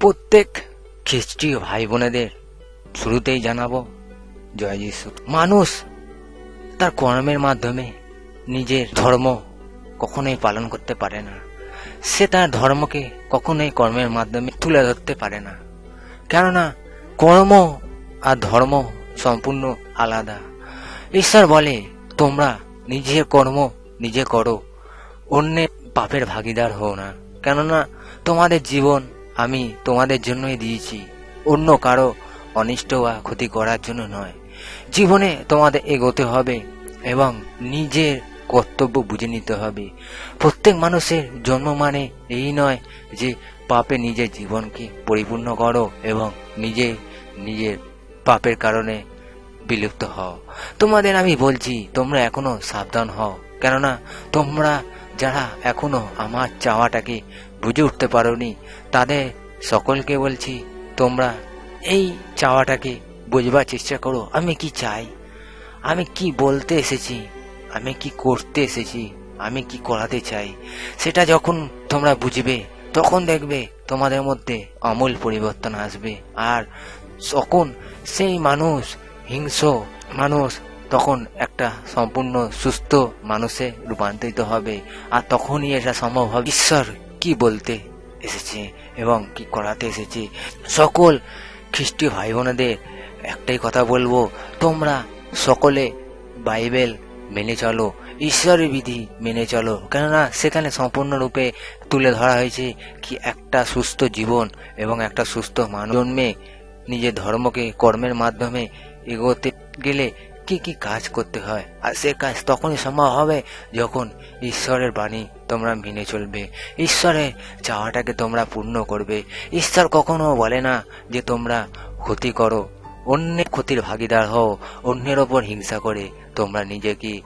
প্রত্যেক খ্রিস্টীয় ভাই বোনেদের শুরুতেই জানাব, জয় যিশু। মানুষ তার কর্মের মাধ্যমে নিজের ধর্ম কখনোই পালন করতে পারে না। সে তার ধর্মকে কখনোই কর্মের মাধ্যমে তুলে ধরতে পারে না। কেননা কর্ম আর ধর্ম সম্পূর্ণ আলাদা। ঈশ্বর বলে, তোমরা নিজের কর্ম নিজে করো, অন্যের পাপের ভাগিদার হও না। কেননা তোমাদের জীবন আমি তোমাদের জন্যই দিয়েছি। অন্য কারও অনিষ্ট বা ক্ষতি করার জন্য নয়। জীবনে তোমাদের এগোতে হবে এবং নিজের কর্তব্য বুঝে নিতে হবে। প্রত্যেক মানুষের জন্ম মানে এই নয় যে পাপে নিজের জীবনকে পরিপূর্ণ করো এবং নিজে নিজের পাপের কারণে বিলুপ্ত হও। তোমাদের আমি বলছি, তোমরা এখনও সাবধান হও। কেননা তোমরা যারা এখনও আমার চাওয়াটাকে বুঝে উঠতে পারোনি, তাদের সকলকে বলছি, তোমরা এই চাওয়াটাকে বুঝবার চেষ্টা করো, আমি কি চাই? আমি কি বলতে এসেছি? আমি কি করতে এসেছি? আমি কি করাতে চাই? সেটা যখন তোমরা বুঝবে, তখন দেখবে তোমাদের মধ্যে আমূল পরিবর্তন আসবে। আর তখন সেই মানুষ, হিংস্র মানুষ তখন একটা সম্পূর্ণ সুস্থ মানুষে রূপান্তরিত হবে। আর তখনই এটা সম্ভব হবে। ঈশ্বর কি বলতে এসেছে এবং কি করাতে এসেছে? সকল খ্রিস্টীয় ভাই বোনেদের একটাই কথা বলব, তোমরা সকলে বাইবেল মেনে চলো, ঈশ্বরের বিধি মেনে চলো। কেননা সেখানে সম্পূর্ণরূপে তুলে ধরা হয়েছে কি একটা সুস্থ জীবন এবং একটা সুস্থ মানুষ জন্মে নিজের ধর্মকে কর্মের মাধ্যমে এগোতে গেলে কি কি কাজ করতে হয়? আর সে কাজ তখনই সম্ভব হবে যখন ঈশ্বরের বাণী তোমরা মেনে চলবে। ঈশ্বরের চাওয়াটাকে তোমরা পূর্ণ করবে। ঈশ্বর কখনো বলে না যে তোমরা ক্ষতি করো। অন্যের ক্ষতির ভাগিদার হও, অন্যের ওপর হিংসা করে তোমরা নিজেকে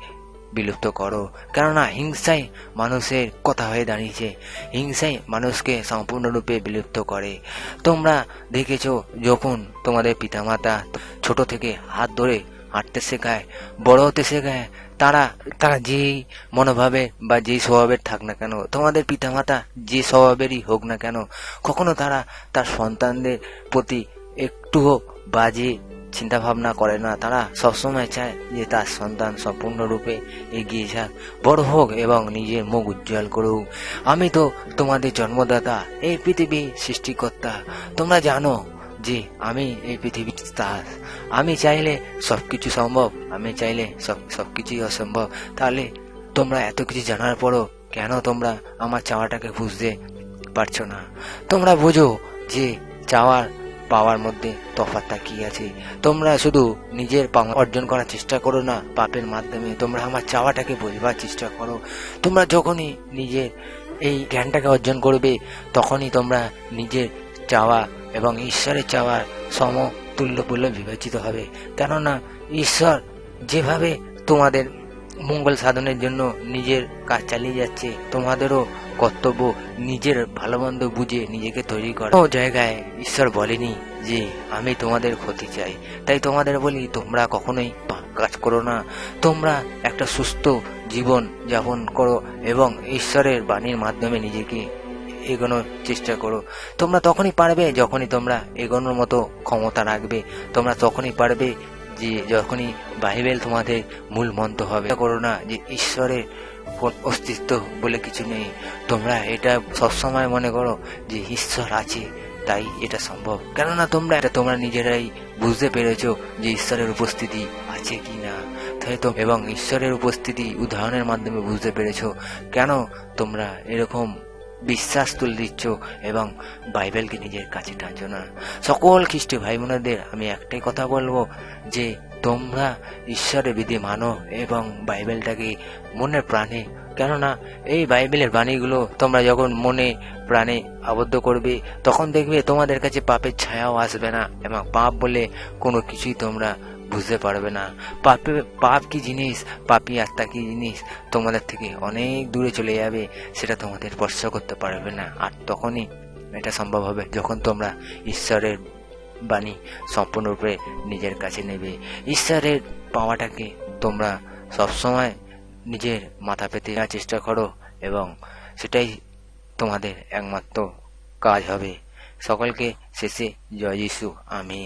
বিলুপ্ত করো। কেননা হিংসাই মানুষের কথা হয়ে দাঁড়িয়েছে। হিংসাই মানুষকে সম্পূর্ণরূপে বিলুপ্ত করে। তোমরা দেখেছ যখন তোমাদের পিতামাতা ছোট থেকে হাত ধরে হাঁটতে শেখায়, বড় হতে শেখায়। তারা তারা যেই মনোভাবে বা যেই স্বভাবের থাক না কেন, তোমাদের পিতামাতা যে স্বভাবেরই হোক না কেন, কখনো তারা তার সন্তানদের প্রতি একটুও বাজে চিন্তা ভাবনা করে না। তারা সবসময় চায় যে তার সন্তান সম্পূর্ণরূপে এগিয়ে যাক, বড় হোক এবং নিজের মুখ উজ্জ্বল করুক। আমি তো তোমাদের জন্মদাতা, এই পৃথিবী সৃষ্টিকর্তা। তোমরা জানো যে আমি এই পৃথিবীর তার আমি চাইলে সব কিছু সম্ভব, আমি চাইলে সব সব কিছুই অসম্ভব। তাহলে তোমরা এত কিছু জানার পরও কেন তোমরা আমার চাওয়াটাকে বুঝতে পারছ না? তোমরা বোঝো যে চাওয়ার পাওয়ার মধ্যে তফাৎটা কি আছে। তোমরা শুধু নিজের পাওয়া অর্জন করার চেষ্টা করো না, পাপের মাধ্যমে। তোমরা আমার চাওয়াটাকে বোঝবার চেষ্টা করো। তোমরা যখনই নিজের এই জ্ঞানটাকে অর্জন করবে, তখনই তোমরা নিজের চাওয়া এবং ঈশ্বরের চাওয়ার সমতুল্য বলে বিবেচিত হবে। কেননা ঈশ্বর যেভাবে তোমাদের মঙ্গল সাধনের জন্য নিজের কাজ চালিয়ে যাচ্ছে, তোমাদেরও কর্তব্য নিজের ভালো মন্দ বুঝে নিজেকে তৈরি করা। জায়গায় ঈশ্বর বলেনি যে, আমি তোমাদের ক্ষতি চাই। তাই তোমাদের বলি, তোমরা কখনোই কাজ করো না। তোমরা একটা সুস্থ জীবন যাপন করো এবং ঈশ্বরের বাণীর মাধ্যমে নিজেকে এগোনোর চেষ্টা করো। তোমরা তখনই পারবে যখনই তোমরা এগোনোর মতো ক্ষমতা রাখবে। তোমরা তখনই পারবে যে যখনই বাইবেল তোমাদের মূল মন্ত্র হবে। করো না যে ঈশ্বরের অস্তিত্ব বলে কিছু নেই। তোমরা এটা সবসময় মনে করো যে ঈশ্বর আছে, তাই এটা সম্ভব। কেননা তোমরা এটা তোমরা নিজেরাই বুঝতে পেরেছ যে ঈশ্বরের উপস্থিতি আছে কি না তাই তো এবং ঈশ্বরের উপস্থিতি উদাহরণের মাধ্যমে বুঝতে পেরেছ। কেন তোমরা এরকম বিশ্বাস তুলে দিচ্ছ এবং বাইবেলকে নিজের কাছে টানছো না। সকল খ্রিস্ট ভাই বোনেদের আমি একটাই কথা বলব যে, তোমরা ঈশ্বরের বিধি মানো এবং বাইবেলটাকে মনে প্রাণে, কেননা এই বাইবেলের বাণীগুলো তোমরা যখন মনে প্রাণে আবদ্ধ করবে, তখন দেখবে তোমাদের কাছে পাপের ছায়াও আসবে না এবং পাপ বলে কোনো কিছুই তোমরা বুঝতে পারবে না। পাপে, পাপ কি জিনিস? পাপি আত্মা কি জিনিস? তোমাদের থেকে অনেক দূরে চলে যাবে, সেটা তোমাদের স্পর্শ করতে পারবে না। আর তখনই এটা সম্ভব হবে যখন তোমরা ঈশ্বরের বাণী সম্পূর্ণরূপে নিজের কাছে নেবে। ঈশ্বরের পাওয়াটাকে তোমরা সবসময় নিজের মাথা পেতে নেওয়ার চেষ্টা করো এবং সেটাই তোমাদের একমাত্র কাজ হবে। সকলকে শেষে জয় যিশু আমি